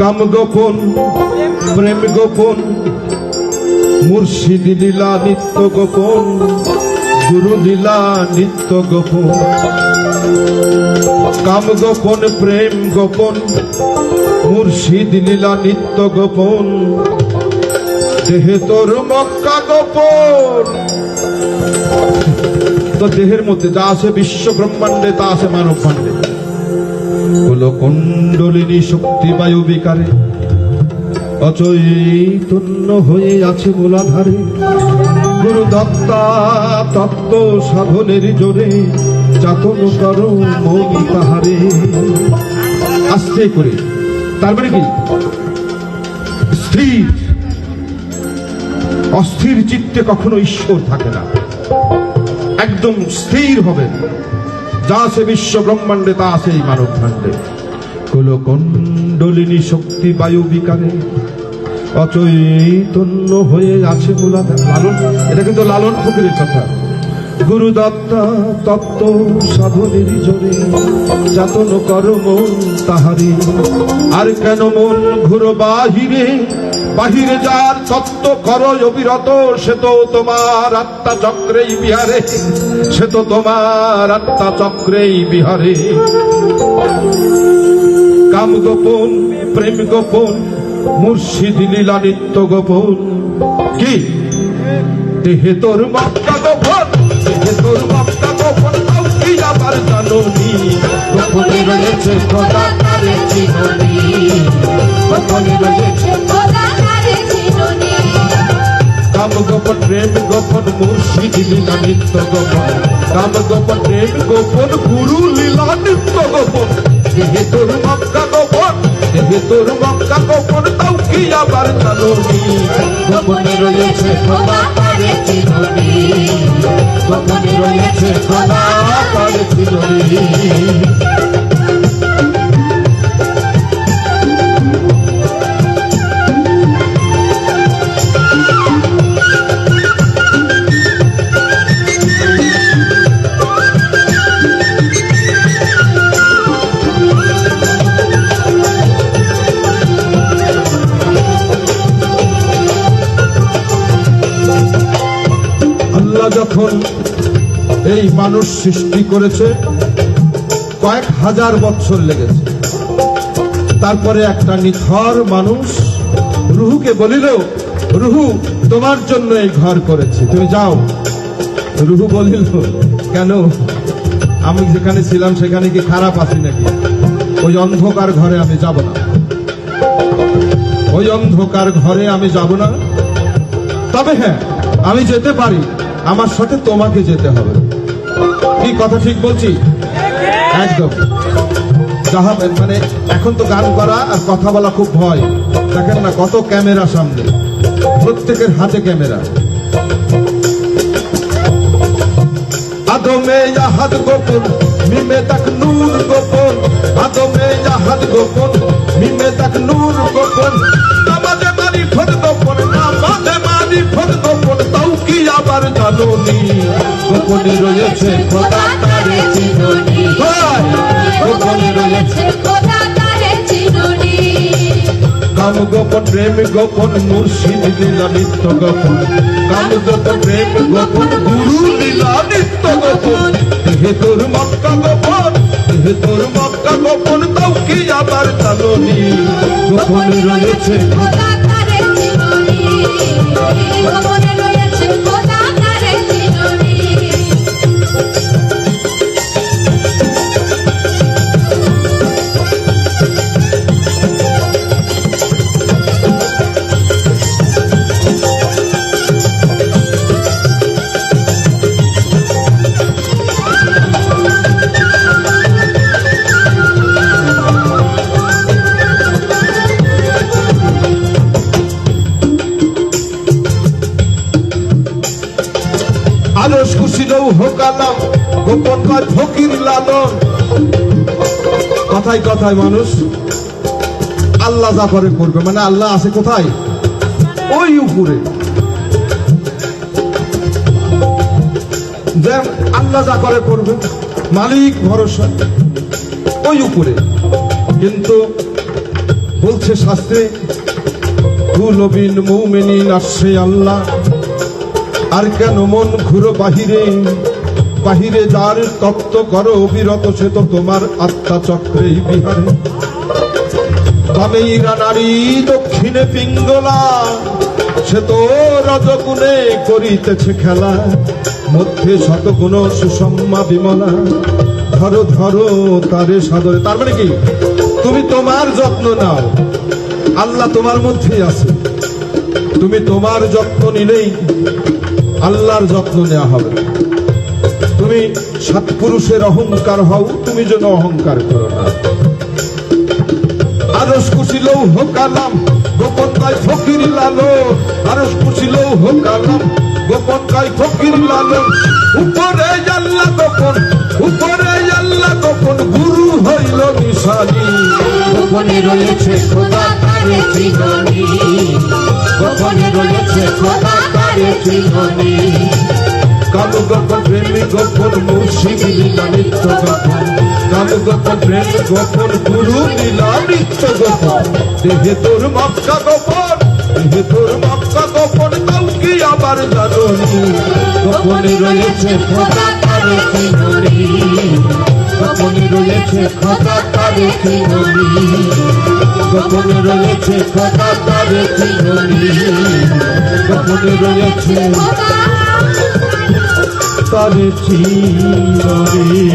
কাম গোপন, প্রেম গোপন, মুর্শিদ লীলা নিত্য গোপন, গুরু লীলা নিত্য গোপন। কাম গোপন, প্রেম গোপন, মুর্শিদ লীলা নিত্য গোপন। দেহে তোর মক্কা গোপন। তো দেহের মধ্যে যা আছে বিশ্ব ব্রহ্মাণ্ডে, তা আছে মানব ভাণ্ডে হলো কুণ্ডলিনী শক্তি বায়ু বিকারে। অচৈতন্য হয়ে আছে মূলাধারে গুরু দত্তা তত্ত্ব সাধনের জোরে চাতন করো মন তাহারে। আস্তে করে। তার মানে কি? স্থির। অস্থির চিত্তে কখনো ঈশ্বর থাকে না। একদম স্থির হবেন। যা আছে বিশ্ব ব্রহ্মাণ্ডে তা আছে এই মানব ভাণ্ডে কুল কুণ্ডলিনী শক্তি বায়ু বিকারে অচৈতন্য হয়ে আছে লালন? এটা কিন্তু লালন ফকিরের কথা। গুরু দত্তা তত্ত্ব সাধনের জোরে যাতন কর মন তাহারে। আর কেন মন ঘুরো বাহিরে বাহিরে যার তত্ত্ব কর অবিরত, সে তো তোমার আত্মা চক্রেই বিহারে। সে তো তোমার আত্মা চক্রেই বিহারে। কাম গোপন, প্রেম গোপন, মুর্শিদ লীলা নিত্য গোপন। কি? দেহে তোর মক্কা গোপন, দেহে তোর মক্কা গোপন আবার জাননি। গোপনে রয়েছে খোদা রয়েছে প্রেম গোপন মুর্শিদ লীলা নিত্য গোপন। কাম গোপন, প্রেম গোপন, গুরু লীলা নিত্য গোপন। দেহে তোর মক্কা গোপন দেহে তোর মক্কা গোপন, তাও কি আবার জাননি গোপনে রয়েছে খোদা তারে চিরনি। গোপনে রয়েছে খোদা তারে চিরনি। যখন এই মানুষ সৃষ্টি করেছে কয়েক হাজার বছর লেগেছে। তারপরে একটা নিথর মানুষ রুহুকে বলিল, রুহু, তোমার জন্য এই ঘর করেছি। তুমি যাও। রুহু বলিল, কেন? আমি যেখানে ছিলাম সেখানে কি খারাপ আছি নাকি? ওই অন্ধকার ঘরে আমি যাব না। ওই অন্ধকার ঘরে আমি যাব না। তবে হ্যাঁ আমি যেতে পারি। আমার সাথে তোমাকে যেতে হবে। কি কথা ঠিক বলছি? একদম। যাহা মানে এখন তো গান করা আর কথা বলা খুব ভয়। দেখেন না কত ক্যামেরা সামনে। প্রত্যেকের হাতে ক্যামেরা। আদমে ইয়াহাদ গোপন, মিমে তাক নূর গোপন। আদমে ইয়াহাদ গোপন, মিমে তাক নূর গোপন। গোপনে রয়েছে খোদা তারে চিরনি গোপনে রয়েছে খোদা তারে চিরনি। কাম গোপন প্রেম গোপন মুর্শিদ লীলা নিত্য গোপন। কাম গোপন প্রেম গোপন গুরু লীলা নিত্য গোপন। হে তোর মক্কা গোপন হে তোর মক্কা গোপন তাও কি আবার জানোনি গোপন রয়েছে খোদা তারে চিরনি। গোপনে রয়েছে খোদা আলস কুশিলেও হোকালাম গোপন কয় ফকির লালন। কথায় কথায় মানুষ, আল্লাহ যা করে করবে। মানে আল্লাহ আছে কোথায়? ওই উপরে। যে আল্লাহ যা করে করবে, মালিক ভরসা, ওই উপরে। কিন্তু বলছে শাস্ত্রে কুলবিন মুমিনিন আসছে আল্লাহ। আর কেন মন ঘুরো বাহিরে? বাহিরে যার তপ্ত করো অবিরত, সে তো তোমার আত্মা চক্রেই বিহারে। বামেইরা নারী দক্ষিণে পিঙ্গলা, সে তো রজগুণে করিতেছে খেলা। মধ্যে শতগুণ সুষম্মা বিমলা। ধরো ধরো তারে সাদরে। তার মানে কি? তুমি তোমার যত্ন নাও। আল্লাহ তোমার মধ্যেই আছে। তুমি তোমার যত্ন নিলেই আল্লাহর যত্ন নেওয়া হবে। তুমি সৎপুরুষের অহংকার হও, তুমি যেন অহংকার করো না। আরস কুশিলেও হোকালাম গোপন গাই ফকির লালো আরস কুশিলেও হোকালাম গোপন গাই ফকির লালো উপরে আল্লাহ গোপন, উপরে আল্লাহ গোপন, গুরু হইল নিশানি। গোপনে রয়েছে খোদা তারে চিননি গোপনে রয়েছে খোদা তারে চিননি কালু গোপন প্রেমী গোপন মুর্শিদ লীলা নিত্য গোপন কালু গোপন প্রেম গোপন গুরু লীলা নিত্য গোপন রয়েছে খোদা তারে গোপনে রয়েছে কথা তার জীবনী রয়েছে তার চিরে